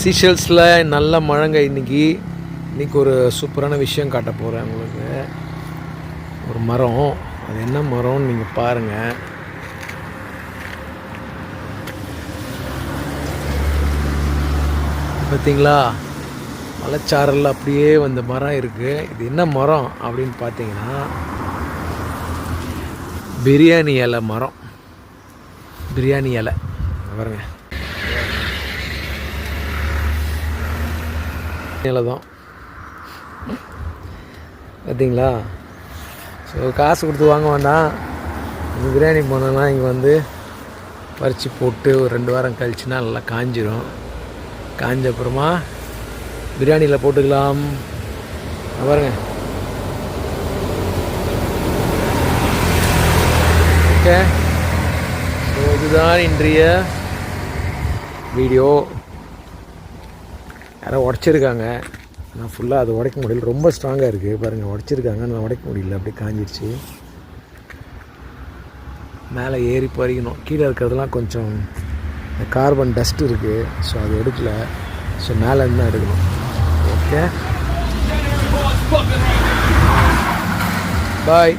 சீஷல்ஸில் நல்ல மழைங்க இன்றைக்கி இன்றைக்கி ஒரு சூப்பரான விஷயம் காட்ட போகிறேன் உங்களுக்கு. ஒரு மரம். அது என்ன மரம்னு நீங்கள் பாருங்கள் பார்த்தீங்களா மலைச்சாரல் அப்படியே வந்த மரம் இருக்குது இது என்ன மரம் அப்படின்னு பார்த்தீங்கன்னா பிரியாணி இலை மரம். பிரியாணி இலை. பாருங்கள் பாருங்க இலை தான் பார்த்தீங்களா ஸோ காசு கொடுத்து வாங்க வேண்டாம். இந்த பிரியாணி போனோம்னா இங்கே வந்து பறித்து போட்டு ஒரு ரெண்டு வாரம் கழிச்சுனா நல்லா காஞ்சிரும். காஞ்ச அப்புறமா பிரியாணியில் போட்டுக்கலாம். பாருங்க. ஓகே ஸோ இதுதான் இன்றைய வீடியோ. யாரோ உடச்சிருக்காங்க. நான் ஃபுல்லாக அது உடைக்க முடியல. ரொம்ப ஸ்ட்ராங்காக இருக்குது பாருங்கள் உடச்சிருக்காங்க. நான் உடைக்க முடியல. அப்படியே காஞ்சிடுச்சு மேலே ஏறி பறிக்கணும். கீழே இருக்கிறதுலாம் கொஞ்சம் கார்பன் டஸ்ட் இருக்குது ஸோ அது எடுக்கல. ஸோ மேலே இருந்து தான் எடுக்கணும். Okay bye